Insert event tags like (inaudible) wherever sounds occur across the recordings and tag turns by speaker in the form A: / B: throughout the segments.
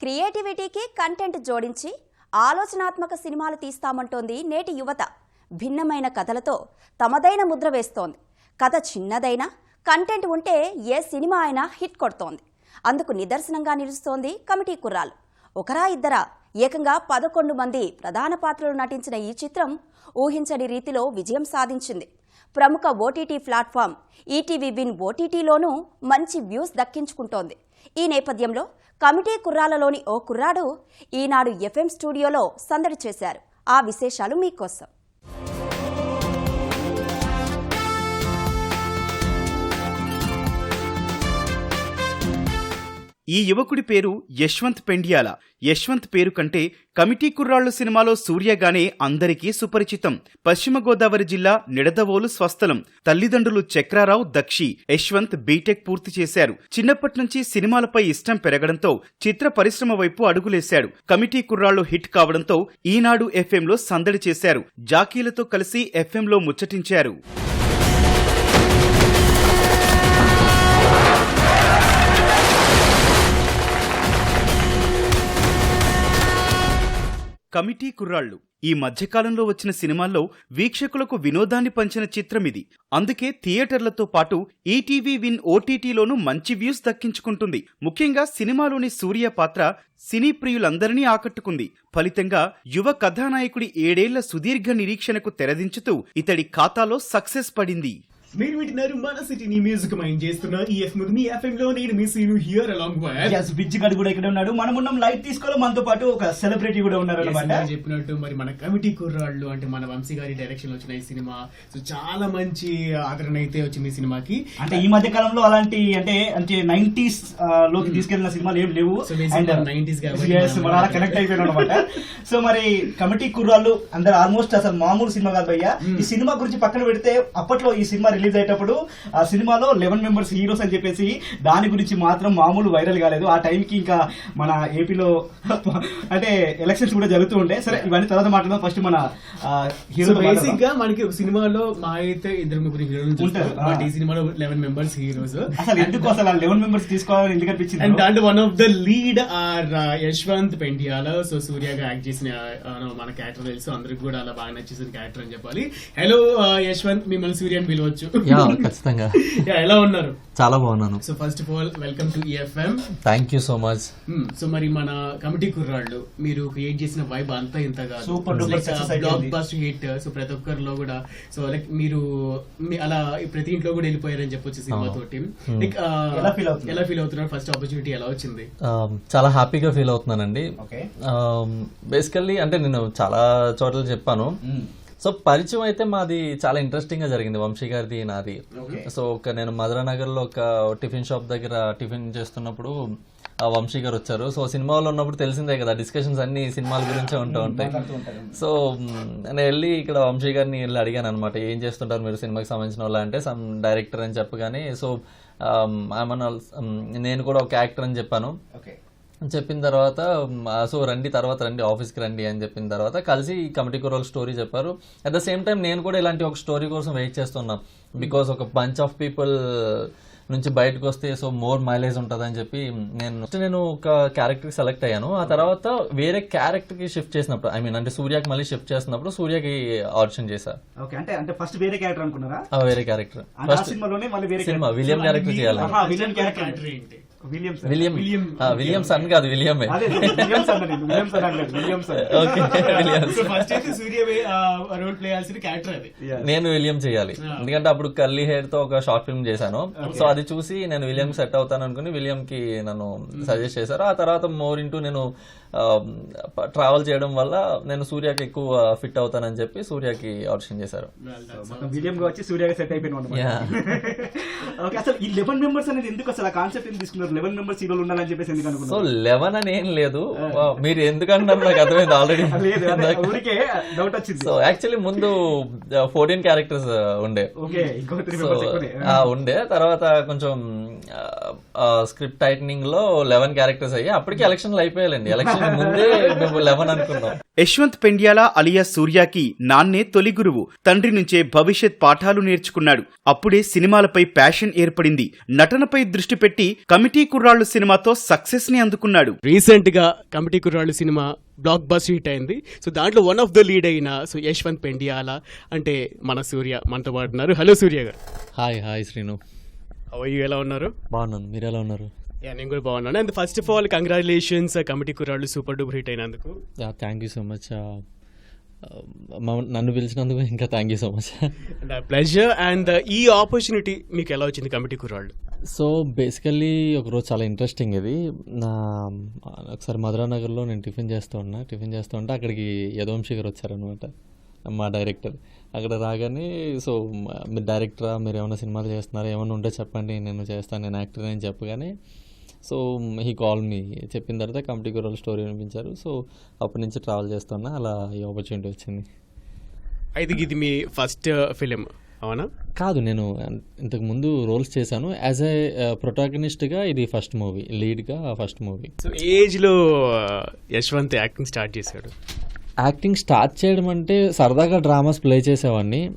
A: క్రియేటివిటీకి content జోడించి ఆలోచనాత్మక సినిమాలు తీస్తామంటోంది నేటి యువత. భిన్నమైన కథలతో తమదైన ముద్ర వేస్తోంది. కథ చిన్నదైనా కంటెంట్ ఉంటే ఏ సినిమా అయినా హిట్ కొడుతోంది. అందుకు నిదర్శనంగా నిలుస్తోంది కమిటీ కుర్రాలు. ఒకరా ఇద్దరా ఏకంగా పదకొండు మంది ప్రధాన పాత్రలు నటించిన ఈ చిత్రం ఊహించని రీతిలో విజయం సాధించింది. ప్రముఖ ఓటీటీ ప్లాట్ఫామ్ ఈటీవీ విన్ ఓటీటీలోనూ మంచి వ్యూస్ దక్కించుకుంటోంది. ఈ నేపథ్యంలో కమిటీ కుర్రాలలోని ఓ కుర్రాడు ఈనాడు ఎఫ్ఎం స్టూడియోలో సందడి చేశారు. ఆ విశేషాలు మీకోసం.
B: ఈ యువకుడి పేరు యశ్వంత్ పెండియాల. యశ్వంత్ పేరు కంటే కమిటీ కుర్రాళ్ళు సినిమాలో సూర్యగానే అందరికీ సుపరిచితం. పశ్చిమ గోదావరి జిల్లా నిడదవోలు స్వస్థలం. తల్లిదండ్రులు చక్రారావు దక్షి యశ్వంత్ బీటెక్ పూర్తి చేశారు. చిన్నప్పటి నుంచి సినిమాలపై ఇష్టం పెరగడంతో చిత్ర పరిశ్రమ వైపు అడుగులేశాడు. కమిటీ కుర్రాళ్ళు హిట్ కావడంతో ఈనాడు ఎఫ్ఎంలో సందడి చేశారు. జాకీలతో కలిసి ఎఫ్ఎంలో ముచ్చటించారు. కమిటీ కుర్రాళ్ళు. ఈ మధ్యకాలంలో వచ్చిన సినిమాల్లో వీక్షకులకు వినోదాన్ని పంచిన చిత్రం ఇది. అందుకే థియేటర్లతో పాటు ఈటీవీ విన్ ఓటీటీలోనూ మంచి వ్యూస్ దక్కించుకుంటుంది. ముఖ్యంగా సినిమాలోని సూర్య పాత్ర సినీ ప్రియులందరినీ ఆకట్టుకుంది. ఫలితంగా యువ కథానాయకుడి ఏడేళ్ళ సుదీర్ఘ నిరీక్షణకు తెరదించుతూ ఇతడి ఖాతాలో సక్సెస్ పడింది.
C: మీరు వింటున్నారు మన సిటీని మ్యూజిక్ మైండ్ చేస్తున్న? ఈ ఎఫ్ మీ ఎఫ్ఎం లో నేను మీ సీను హియర్ అలాంగ్
D: ఎస్ బిజ్ గడ్ కూడా ఇక్కడ ఉన్నాడు. మనం ఉన్నాం లైట్ తీసుకోవాలి. మనతో పాటు ఒక సెలబ్రిటీ కూడా ఉన్నారు అనమాట
C: చెప్పినట్టు మరి మన కమిటీ కుర్రాళ్ళు అంటే మన వంశీ గారి డైరెక్షన్లో వచ్చిన ఈ సినిమా. సో చాలా మంచి ఆదరణ అయితే వచ్చింది ఈ సినిమాకి.
D: అంటే ఈ మధ్య కాలంలో అలాంటి అంటే అంటే నైన్టీస్లోకి తీసుకెళ్ళిన సినిమాలు ఏం లేవు.
C: So, basically మనం 90s కాబట్టి
D: yes,
C: మనం-
D: మనం అలా కనెక్ట్ (laughs) అయిపోయినాం అనమాట సో మరి కమిటీ కుర్రాళ్ళు అందరు ఆల్మోస్ట్ అసలు మామూలు సినిమా కాదు భయ్య. ఈ సినిమా గురించి పక్కన పెడితే అప్పట్లో ఈ సినిమా రిలీజ్ అయ్యేటప్పుడు ఆ సినిమాలో లెవెన్ మెంబర్స్ హీరోస్ అని చెప్పేసి దాని గురించి మాత్రం మామూలు వైరల్ కాలేదు. ఆ టైంకి ఇంకా మన ఏపీలో (laughs) అంటే ఎలక్షన్స్ కూడా జరుగుతూ ఉంటాయి సరే ఇవన్నీ తర్వాత మాట్లాడదాం. ఫస్ట్ మన హీరో
C: బేసిక్గా మనకి ఒక సినిమాలో మా అయితే ఇద్దరు ముగ్గురు హీరోలు
D: ఉంటారు.
C: ఈ సినిమాలో లెవెన్ మెంబర్స్ హీరోస్
D: అసలు ఎందుకు అసలు లెవెన్ మెంబర్స్ తీసుకోవాలని ఎందుకు
C: అండ్
D: అనిపించింది
C: దాంట్లో one of the lead are Yashwanth Pentiyala so సూర్యగా act చేసిన uh, మన క్యారెక్టర్ తెలుసు. అందరికి కూడా అలా బాగా నచ్చేసిన క్యారెక్టర్ అని చెప్పాలి. హలో యశ్వంత్ మిమ్మల్ని సూర్య అని
E: యా ఖచ్చితంగా. (laughs)
C: Yeah, ఎలా ఉన్నారు?
E: చాలా బాగున్నాను.
C: So first of all welcome to EFM
E: thank you so much
C: so మరి మన కమిటీ కుర్రాళ్ళు మీరు క్రియేట్ చేసిన వైబ్ అంతా ఇంత కాదు.
D: Super duper success
C: బ్లాక్
D: అయిపోయింది.
C: బస్ట్ హిట్ సో ప్రతి ఒక్కరిలో కూడా సో లైక్ మీరు అలా ప్రతి ఇంట్లో కూడా వెళ్ళిపోయారని చెప్పొచ్చు సినిమా. తోటి. లైక్
D: ఎలా అవుతున్నారు?
C: ఎలా ఫీల్ అవుతున్నారు? ఫస్ట్ ఆపర్చునిటీ ఎలా వచ్చింది?
E: Um, చాలా హ్యాపీగా ఫీల్ అవుతున్నానండి.
D: ఓకే
E: బేసికల్లీ అంటే నేను చాలా చోట్ల చెప్పాను. సో పరిచయం అయితే మాది చాలా ఇంట్రెస్టింగ్గా జరిగింది. వంశీ గారిది నాది. సో ఒక నేను మధురానగర్లో ఒక టిఫిన్ షాప్ దగ్గర టిఫిన్ చేస్తున్నప్పుడు ఆ వంశీ గారు వచ్చారు. సో సినిమాలో ఉన్నప్పుడు తెలిసిందే కదా డిస్కషన్స్ అన్ని సినిమాల గురించే ఉంటూ ఉంటాయి. సో నేను వెళ్ళి ఇక్కడ వంశీ గారిని వెళ్ళి అడిగాను అనమాట ఏం చేస్తుంటారు మీరు సినిమాకి సంబంధించిన వాళ్ళ? అంటే సమ్ డైరెక్టర్ అని చెప్పగానే సో ఏమన్నా నేను కూడా ఒక యాక్టర్ అని చెప్పాను. చెప్పిన తర్వాత సో రండి తర్వాత రండి ఆఫీస్కి రండి అని చెప్పిన తర్వాత కలిసి ఈ కమిటీ కూరల స్టోరీ చెప్పారు. అట్ ద సేమ్ టైం నేను కూడా ఇలాంటి ఒక స్టోరీ కోసం వెయిట్ చేస్తున్నా. బికాస్ ఒక బంచ్ ఆఫ్ పీపుల్ నుంచి బయటకు వస్తే సో మోర్ మైలేజ్ ఉంటుందని చెప్పి నేను నేను ఒక క్యారెక్టర్ సెలెక్ట్ అయ్యాను. ఆ తర్వాత వేరే క్యారెక్టర్కి షిఫ్ట్ చేసినప్పుడు ఐ మీన్ అంటే సూర్యకి మళ్ళీ షిఫ్ట్ చేసినప్పుడు సూర్యకి ఆడిషన్ చేశా.
D: ఓకే అంటే అంటే ఫస్ట్ వేరే క్యారెక్టర్ అనుకున్నారా?
E: వేరే క్యారెక్టర్
D: అంటే ఆ సినిమాలోనే మళ్ళీ వేరే
E: సినిమా విలియం క్యారెక్టర్ చేయాలి.
D: ఆహా, విలియం క్యారెక్టర్
C: క్యారెక్టర్ ఏంటి?
D: William
E: William
C: William.
E: ఆ, విలియం సన్ కాదు
D: విలియం సన్ అని విలియం సన్ అనలేదు Williamson
E: okay William
C: so first అయితే సూర్య రోల్ ప్లే చేయాల్సిన క్యారెక్టర్ అది.
E: నేను విలియం చేయాలి. ఎందుకంటే అప్పుడు కర్లీ హెయిర్తో ఒక షార్ట్ ఫిల్మ్ చేశాను. సో అది చూసి నేను విలియం సెట్ అవుతాను అనుకుని విలియం కి నన్ను సజెస్ట్ చేశారు. ఆ తర్వాత మోర్ ఇంటూ నేను ట్రావెల్ చేయడం వల్ల నేను సూర్యకి ఎక్కువ ఫిట్ అవుతానని చెప్పి సూర్యకి ఆడిషన్ చేశారు.
D: విలియం వచ్చి సెట్ అయిపోయిన (laughs) అసలు ఈ లెవెన్ మెంబర్స్ అనేది ఎందుకు అసలు ఆ కాన్సెప్ట్ తీసుకున్నారు? లెవెన్ మెంబర్స్ హీరోలు ఉండాలని చెప్పేసి ఎందుకు
E: సో లెవెన్ అని ఏం లేదు. మీరు ఎందుకంటున్నారు నాకు అర్థమైంది ఆల్రెడీ (laughs)
D: ఊరికే డౌట్ వచ్చింది.
E: సో యాక్చువల్లీ ముందు ఫోర్టీన్ క్యారెక్టర్స్ ఉండే. ఉండే. తర్వాత కొంచెం స్క్రిప్ట్ టైటనింగ్లో లెవెన్ క్యారెక్టర్స్ అయ్యి అప్పటికి ఎలక్షన్లు అయిపోయాలండి. ఎలక్షన్ ముందే మేము లెవెన్ అనుకున్నాం.
B: యశ్వంత్ పెండ్యాల అలియా సూర్యాకి నాన్నే తొలి గురువు. తండ్రి నుంచే భవిష్యత్ పాఠాలు నేర్చుకున్నాడు. అప్పుడే సినిమాలపై ప్యాషన్ ఏర్పడింది. నటనపై దృష్టి పెట్టి కమిటీ కుర్రాళ్ళు సినిమాతో సక్సెస్ని అందుకున్నాడు.
C: రీసెంట్గా కమిటీ కుర్రాళ్ళు సినిమా బ్లాక్ బస్ హిట్ అయింది. సో దాంట్లో వన్ ఆఫ్ ద లీడ్ అయిన సో యశ్వంత్ పెండియాల అంటే మన సూర్య మనతో పాటు ఉన్నారు. హలో సూర్య గారు.
E: Hi hi Srinu.
C: అయ్యూ ఎలా ఉన్నారు?
E: బాగున్నాను. మీరు ఎలా ఉన్నారు?
C: యా నేను కూడా బాగున్నాను. And first of all congratulations committee కుర్రాళ్ళు సూపర్ డూపర్ హిట్ అయినందుకు.
E: థ్యాంక్ యూ సో మచ్ నన్ను పిలిచినందుకు ఇంకా thank you so much
C: pleasure and ఈ ఆపర్చునిటీ మీకు ఎలా వచ్చింది కమిటీ కుర్రాళ్ళు?
E: సో బేసికల్లీ ఒకరోజు చాలా ఇంట్రెస్టింగ్ ఇది. నా ఒకసారి మధురానగర్లో నేను టిఫిన్ చేస్తూ ఉన్నా. టిఫిన్ చేస్తూ ఉంటే అక్కడికి యదవంశి గారు వచ్చారనమాట మా డైరెక్టర్ అక్కడ రాగానే సో మ- మీరు డైరెక్టరా మీరు ఏమైనా సినిమాలు చేస్తున్నారా? ఏమైనా ఉంటే చెప్పండి నేను చేస్తాను నేను యాక్టర్ అని చెప్పగానే సో హీ కాల్ మీ చెప్పిన తర్వాత కమిటీ గుర్రాల స్టోరీ వినిపించారు. సో అప్పటి నుంచి ట్రావెల్ చేస్తున్నా. అలా ఈ ఆపర్చునిటీ వచ్చింది.
C: అయితే ఇది మీ ఫస్ట్ ఫిలిం అవునా?
E: కాదు నేను ఇంతకు ముందు రోల్స్ చేశాను. యాజ్ ఏ ప్రొటాగనిస్ట్గా ఇది ఫస్ట్ మూవీ లీడ్గా ఫస్ట్ మూవీ
C: సో ఏజ్లో యశ్వంత్ యాక్టింగ్ స్టార్ట్ చేశాడు.
E: యాక్టింగ్ స్టార్ట్ చేయడం అంటే సరదాగా డ్రామాస్ ప్లే చేసేవాడిని.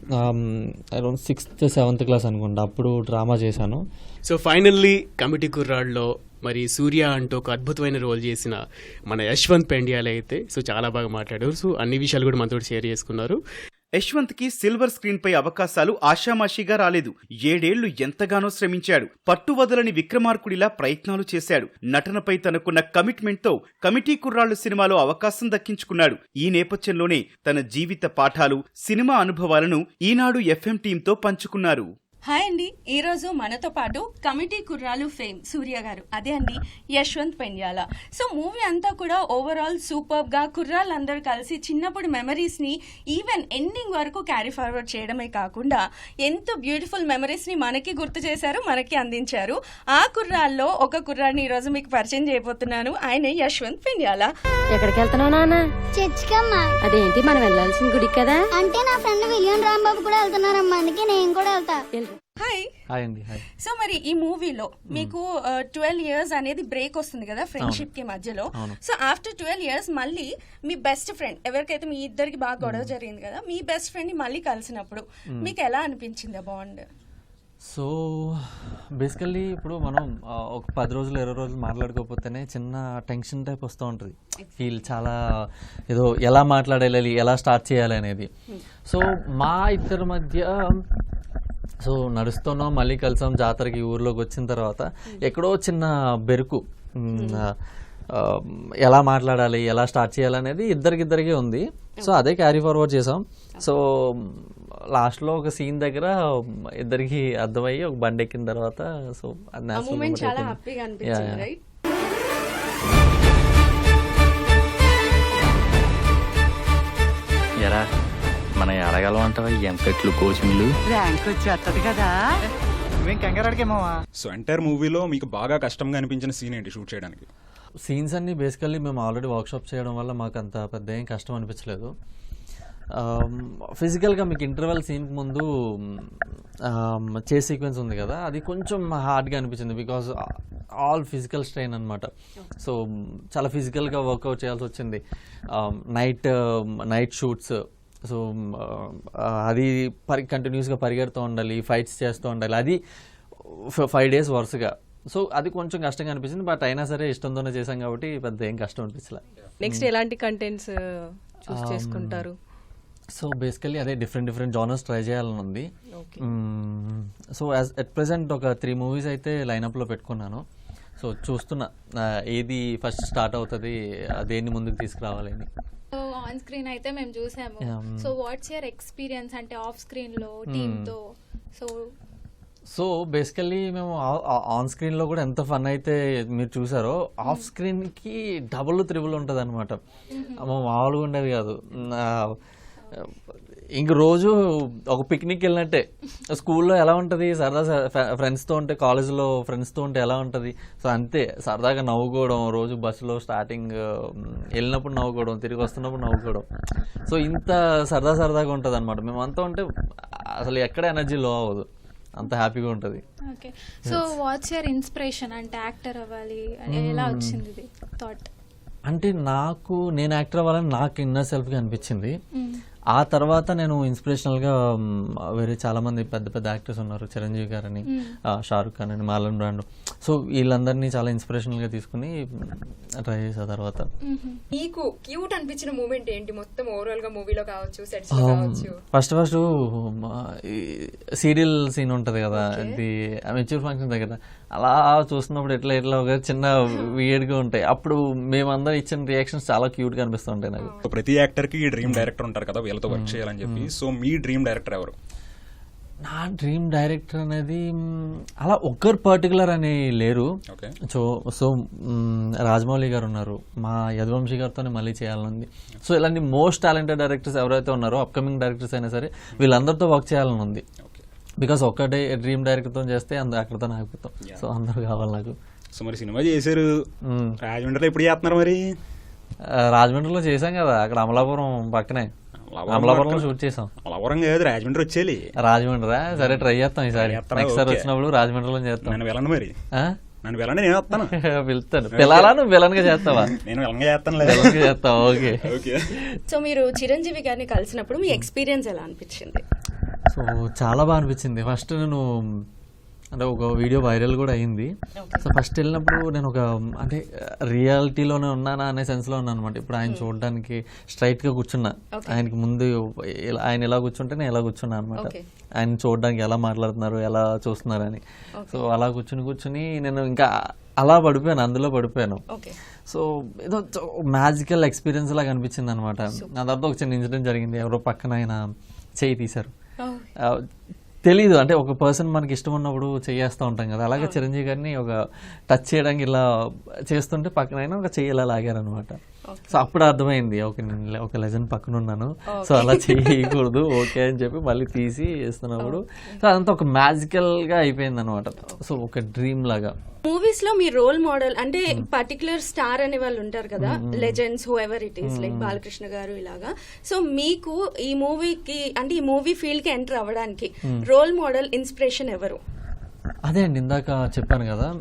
E: అరౌండ్ సిక్స్త్ సెవెంత్ క్లాస్ అనుకుంటా. అప్పుడు డ్రామా చేశాను.
C: సో ఫైనల్లీ కమిటీ కుర్రాళ్ళలో మరి సూర్య అంటూ ఒక అద్భుతమైన రోల్ చేసిన మన యశ్వంత్ పెండియాలే అయితే సో చాలా బాగా మాట్లాడారు. సో అన్ని విషయాలు కూడా మనతో షేర్ చేసుకున్నారు.
B: యశ్వంత్కి సిల్వర్ స్క్రీన్ పై అవకాశాలు ఆషామాషిగా రాలేదు. ఏడేళ్ళు ఎంతగానో శ్రమించాడు. పట్టువదలని విక్రమార్కుడిలా ప్రయత్నాలు చేశాడు. నటనపై తనకున్న కమిట్మెంట్తో కమిటీ కుర్రాళ్ళు సినిమాలో అవకాశం దక్కించుకున్నాడు. ఈ నేపథ్యంలోనే తన జీవిత పాఠాలు సినిమా అనుభవాలను ఈనాడు ఎఫ్ఎం టీంతో పంచుకున్నారు.
F: హాయ్ అండి. ఈరోజు మనతో పాటు కమిటీ కుర్రాలు ఫేమ్ సూర్య గారు. అదే అండి యశ్వంత్ పెండ్యాల. సో మూవీ అంతా కూడా ఓవరాల్ సూపర్గా కుర్రాళ్ళందరూ కలిసి చిన్నప్పుడు మెమరీస్ని ఈవెన్ ఎండింగ్ వరకు క్యారీ ఫార్వర్డ్ చేయడమే కాకుండా ఎంతో బ్యూటిఫుల్ మెమరీస్ని మనకి గుర్తు చేశారు మనకి అందించారు. ఆ కుర్రాల్లో ఒక కుర్రాడిని ఈరోజు మీకు పరిచయం చేయబోతున్నాను. ఆయన యశ్వంత్ పెండ్యాల.
G: ఎక్కడికి వెళ్తున్నావు నాన్న?
H: చర్చికమ్మా.
G: అదేంటి మనం వెళ్ళాల్సిన గుడికి కదా?
H: అంటే నా ఫ్రెండ్ విలియం రాంబాబు కూడా వెళ్తున్నారమ్మా. అందుకే నేను కూడా వెళ్తా.
F: హాయ్
E: హాయ్ అండి హాయ్
F: సో మరి ఈ మూవీలో మీకు ట్వెల్వ్ ఇయర్స్ అనేది బ్రేక్ వస్తుంది కదా ఫ్రెండ్షిప్కి మధ్యలో. సో ఆఫ్టర్ ట్వెల్వ్ ఇయర్స్ మళ్ళీ మీ బెస్ట్ ఫ్రెండ్ ఎవరికైతే మీ ఇద్దరికి బాగా గొడవ జరిగింది కదా మీ బెస్ట్ ఫ్రెండ్ని మళ్ళీ కలిసినప్పుడు మీకు ఎలా అనిపించింది బాండ్
E: సో బేసికల్లీ ఇప్పుడు మనం ఒక పది రోజులు ఇరవై రోజులు మాట్లాడుకోకపోతేనే చిన్న టెన్షన్ టైప్ వస్తూ ఉంటుంది. ఫీల్ చాలా ఏదో ఎలా మాట్లాడాలి ఎలా స్టార్ట్ చేయాలి అనేది. సో మా ఇద్దరి మధ్య సో నడుస్తున్నాం మళ్ళీ కలిసాం జాతరకి ఊర్లోకి వచ్చిన తర్వాత. ఎక్కడో చిన్న బెరుకు ఎలా మాట్లాడాలి ఎలా స్టార్ట్ చేయాలనేది ఇద్దరికిద్దరికే ఉంది. సో అదే క్యారీ ఫార్వర్డ్ చేసాం. సో లాస్ట్లో ఒక సీన్ దగ్గర ఇద్దరికి అర్థమయ్యి ఒక బండి ఎక్కిన తర్వాత సో
F: చాలా
E: అయిపోయింది.
F: హ్యాపీగా
E: Yeah,
F: అనిపించింది
E: yeah.
F: రైట్
I: ఎరా. మన ఎడగలం అంటావా? ఎంపెట్లు కోచింగ్లు?
J: సో ఎంటైర్ మూవీలో మీకు బాగా కష్టంగా అనిపించిన సీన్ ఏంటి షూట్ చేయడానికి?
E: సీన్స్ అన్ని బేసికల్లీ మేము ఆల్రెడీ వర్క్షాప్ చేయడం వల్ల మాకు అంత పెద్ద ఏం కష్టం అనిపించలేదు. ఫిజికల్గా మీకు ఇంటర్వెల్ సీన్ ముందు చే సీక్వెన్స్ ఉంది కదా అది కొంచెం హార్డ్గా అనిపించింది బికాస్ ఆల్ ఫిజికల్ స్ట్రెయిన్ అనమాట సో చాలా ఫిజికల్గా వర్కౌట్ చేయాల్సి వచ్చింది. నైట్ నైట్ షూట్స్ సో అది పరి కంటిన్యూస్గా పరిగెడుతూ ఉండాలి ఫైట్స్ చేస్తూ ఉండాలి. అది ఫైవ్ డేస్ వరుసగా. సో అది కొంచెం కష్టంగా అనిపించింది బట్ అయినా సరే ఇష్టంతోనే చేశాం కాబట్టి పెద్ద ఏం కష్టం అనిపించలే.
K: నెక్స్ట్ ఎలాంటి కంటెంట్స్ చూస్ చేసుకుంటారు?
E: సో బేసికలీ అదే డిఫరెంట్ డిఫరెంట్ జానర్స్ ట్రై చేయాలని ఉంది. సో యాజ్ ఎట్ ప్రెసెంట్ ఒక త్రీ మూవీస్ అయితే లైనప్లో పెట్టుకున్నాను. సో చూస్తున్నా ఏది ఫస్ట్ స్టార్ట్ అవుతుంది దేన్ని ముందుకు తీసుకురావాలి అని
L: సో ఆన్ స్క్రీన్ అయితే మేము చూసాము. సో వాట్స్ యువర్ ఎక్స్పీరియన్స్ అంటే ఆఫ్ స్క్రీన్లో టీమ్తో సో
E: సో బేసికల్లీ మేము ఆన్ స్క్రీన్లో కూడా ఎంత ఫన్ అయితే మీరు చూసారో ఆఫ్ స్క్రీన్కి డబుల్ త్రిబుల్ ఉంటుంది అనమాట మామూలుగా ఉండేది కాదు. ఇంక రోజు ఒక పిక్నిక్ వెళ్ళినట్టే స్కూల్లో ఎలా ఉంటుంది? సరదా ఫ్రెండ్స్తో ఉంటే కాలేజ్లో ఫ్రెండ్స్తో ఉంటే ఎలా ఉంటుంది? సో అంతే. సరదాగా నవ్వుకోవడం రోజు బస్సులో స్టార్టింగ్ వెళ్ళినప్పుడు నవ్వుకోవడం తిరిగి వస్తున్నప్పుడు నవ్వుకోవడం. సో ఇంత సరదా సరదాగా ఉంటుంది అనమాట మేము అంతా ఉంటే అసలు ఎక్కడ ఎనర్జీ లో అవ్వదు. అంత హ్యాపీగా ఉంటుంది.
L: Okay. So what's your inspiration? అంటే యాక్టర్ అవ్వాలి. ఎలా వచ్చింది థాట్?
E: అంటే నాకు నేను యాక్టర్ అవ్వాలని నాకు ఇన్నర్ సెల్ఫ్గా అనిపించింది. ఆ తర్వాత నేను ఇన్స్పిరేషనల్గా వేరే చాలా మంది పెద్ద పెద్ద యాక్టర్స్ ఉన్నారు. చిరంజీవి గారని షారుఖ్ ఖాన్ అని మార్లన్ బ్రాండ్ సో వీళ్ళందరినీ చాలా ఇన్స్పిరేషనల్గా తీసుకుని ట్రై చేసా తర్వాత.
K: నీకు క్యూట్ అనిపించిన మూమెంట్ ఏంటి? మొత్తం ఓవరాల్గా మూవీలో కావచ్చు సెట్స్లో కావచ్చు.
E: ఫస్ట్ ఫస్ట్ సీరియల్ సీన్ ఉంటది కదా అది మెచ్యూర్ ఫంక్షన్ దగ్గర. అలా చూస్తున్నప్పుడు ఎట్లా ఎట్లా ఒక చిన్న గా ఉంటాయి. అప్పుడు మేమందరం ఇచ్చిన రియాక్షన్స్ చాలా క్యూట్గా అనిపిస్తుంటాయి నాకు.
J: ప్రతి యాక్టర్కి డ్రీమ్ డైరెక్టర్ ఉంటారు కదా వీళ్ళతో వర్క్ చేయాలని చెప్పి. సో మీ డ్రీమ్ డైరెక్టర్ ఎవరు?
E: నా డ్రీమ్ డైరెక్టర్ అనేది అలా ఒక్కరు పర్టికులర్ అని లేరు. సో సో రాజమౌళి గారు ఉన్నారు. మా యదువంశీ గారితోనే మళ్ళీ చేయాలనుంది. సో ఇలాంటి మోస్ట్ టాలెంటెడ్ డైరెక్టర్స్ ఎవరైతే ఉన్నారో అప్కమింగ్ డైరెక్టర్స్ అయినా సరే వీళ్ళందరితో వర్క్ చేయాలని ఉంది బికాస్ ఒక్కటే డ్రీమ్ డైరెక్టర్తో చేస్తే అందరు అక్కడితో ఆగిపోతాం. సో అందరూ కావాలి నాకు.
J: సో మరి సినిమా చేశారు.
E: మ్,
J: రాజమండ్రిలో ఎప్పుడు చేస్తున్నారు మరి?
E: రాజమండ్రిలో చేసాం కదా. అక్కడ అమలాపురం పక్కనే. అమలాపురంలో షూట్ చేసాం
J: లవరం కాదు రాజమండ్రి వచ్చేయాలి.
E: రాజమండ్రి సరే ట్రై చేస్తాం ఈసారి? నెక్స్ట్ సారి. వచ్చినప్పుడు రాజమండ్రిలో చేస్తాం.
J: వెళ్ళండి మరి.
E: ఆ?
J: నన్ను వెళ్ళండి నేను వస్తాను. (laughs)
E: పిలుస్తాను. పిల్లాలా నువ్వు చేస్తావా? (laughs)
J: నేను వెళ్ళంగా చేస్తాను
E: చేస్తావా? ఓకే. (laughs)
J: ఓకే.
F: సో మీరు చిరంజీవి గారిని కలిసినప్పుడు మీ ఎక్స్పీరియన్స్ ఎలా అనిపించింది?
E: సో చాలా బాగా అనిపించింది. ఫస్ట్ నేను అంటే ఒక వీడియో వైరల్ కూడా అయింది. సో ఫస్ట్ వెళ్ళినప్పుడు నేను ఒక అంటే రియాలిటీలోనే ఉన్నానా అనే సెన్స్లో ఉన్నాను అనమాట ఇప్పుడు ఆయన చూడడానికి స్ట్రైట్గా కూర్చున్నా. ఆయనకి ముందు ఆయన ఎలా కూర్చుంటే నేను ఎలా కూర్చున్నా అనమాట. ఆయన చూడడానికి ఎలా మాట్లాడుతున్నారు ఎలా చూస్తున్నారు అని సో అలా కూర్చుని కూర్చుని నేను ఇంకా అలా పడిపోయాను అందులో పడిపోయాను. సో ఏదో మ్యాజికల్ ఎక్స్పీరియన్స్ లాగా అనిపించింది అనమాట నా తర్వాత ఒక చిన్న ఇన్సిడెంట్ జరిగింది. ఎవరో పక్కన ఆయన చేయి తీశారు. తెలీదు. అంటే ఒక పర్సన్ మనకి ఇష్టం ఉన్నప్పుడు చేయేస్తూ ఉంటాం కదా. అలాగే చిరంజీవి గారిని ఒక టచ్ చేయడానికి ఇలా చేస్తుంటే పక్కన ఒక చెయ్యి ఇలా లాగారనమాట సో అప్పుడు అర్థమైంది. ఓకే నేను ఒక లెజెండ్ పక్కన ఉన్నాను. సో అలా చేయకూడదు. ఓకే అని చెప్పి మళ్ళీ తీసి వేస్తున్నప్పుడు. సో అదంతా ఒక మ్యాజికల్గా అయిపోయింది అనమాట సో ఒక డ్రీమ్ లాగా.
F: మూవీస్లో మీ రోల్ మోడల్ అంటే పర్టికులర్ స్టార్ అనే వాళ్ళు ఉంటారు కదా? Legends who ever it is like Balakrishna గారు ఇలాగా. సో మీకు ఈ మూవీకి అంటే ఈ మూవీ ఫీల్డ్కి ఎంటర్ అవ్వడానికి రోల్ మోడల్ ఇన్స్పిరేషన్ ఎవరు?
E: అదే అండి ఇందాక చెప్పాను కదా.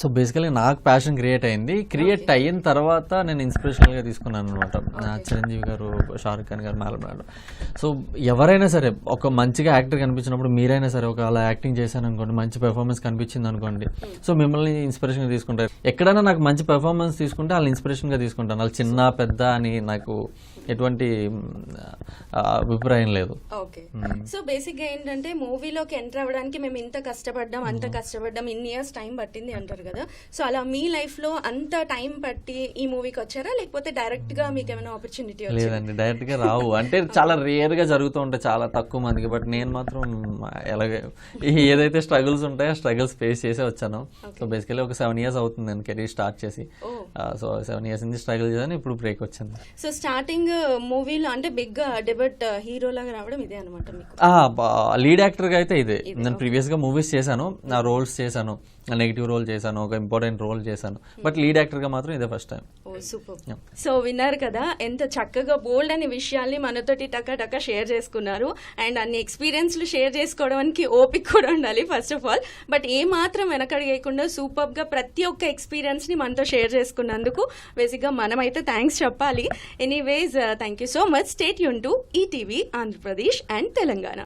E: సో బేసికలీ నాకు ప్యాషన్ క్రియేట్ అయింది. క్రియేట్ అయిన తర్వాత నేను ఇన్స్పిరేషనల్గా తీసుకున్నాను అనమాట చిరంజీవి గారు షారుఖ్ ఖాన్ గారు మాలనాడు సో ఎవరైనా సరే ఒక మంచిగా యాక్టర్ కనిపించినప్పుడు మీరైనా సరే ఒక అలా యాక్టింగ్ చేశాను అనుకోండి మంచి పెర్ఫార్మెన్స్ కనిపించింది అనుకోండి. సో మిమ్మల్ని ఇన్స్పిరేషన్గా తీసుకుంటారు. ఎక్కడైనా నాకు మంచి పెర్ఫార్మెన్స్ తీసుకుంటే వాళ్ళు ఇన్స్పిరేషన్గా తీసుకుంటాను. వాళ్ళు చిన్న పెద్ద అని నాకు ఎటువంటి అభిప్రాయం లేదు.
F: ఓకే. సో బేసిక్గా ఏంటంటే మూవీలోకి ఎంటర్ అవ్వడానికి మేము ఇంత కష్టపడ్డాం అంత కష్టపడ్డాం ఇన్ని ఇయర్స్ టైం పట్టింది అంటారు కదా. సో అలా మీ లైఫ్లో అంత టైం పట్టి ఈ మూవీకి వచ్చారా? లేకపోతే డైరెక్ట్గా మీకు ఏమైనా ఆపర్చునిటీ
E: లేదండి డైరెక్ట్గా రావు. అంటే (laughs) చాలా రేర్గా జరుగుతూ ఉంటాయి చాలా తక్కువ మందికి. బట్ నేను మాత్రం ఎలాగే ఏదైతే స్ట్రగుల్స్ ఉంటాయో స్ట్రగుల్స్ ఫేస్ చేసే వచ్చాను. సో బేసికలీ ఒక సెవెన్ ఇయర్స్ అవుతుంది నేను కెరీర్ స్టార్ట్ చేసి. సో సెవెన్ ఇయర్స్ నుంచి స్ట్రగుల్ చేశాను ఇప్పుడు బ్రేక్ వచ్చింది.
F: సో స్టార్టింగ్ మూవీలో అంటే బిగ్ డెబట్ హీరో లాగా రావడం ఇదే అనమాట
E: లీడ్ యాక్టర్గా అయితే ఇదే. నేను ప్రీవియస్గా మూవీస్ చేశాను నా రోల్స్ చేశాను. నెగిటివ్ రోల్ చేశాను ఒక ఇంపార్టెంట్ రోల్ చేశాను. బట్ లీడ్ యాక్టర్గా మాత్రం ఇదే ఫస్ట్ టైం
F: సో విన్నారు కదా ఎంత చక్కగా బోల్డ్ అనే విషయాల్ని మనతోటి టక టక షేర్ చేసుకున్నారు. అండ్ అన్ని ఎక్స్పీరియన్స్లు షేర్ చేసుకోవడానికి ఓపిక కూడా ఉండాలి ఫస్ట్ ఆఫ్ ఆల్ బట్ ఏ మాత్రం వెనకడిగేయకుండా సూపర్గా ప్రతి ఒక్క ఎక్స్పీరియన్స్ని మనతో షేర్ చేసుకున్నందుకు బేసిక్గా మనమైతే థ్యాంక్స్ చెప్పాలి. Anyways thank you so much stay Yoon to ETV Andhra Pradesh and Telangana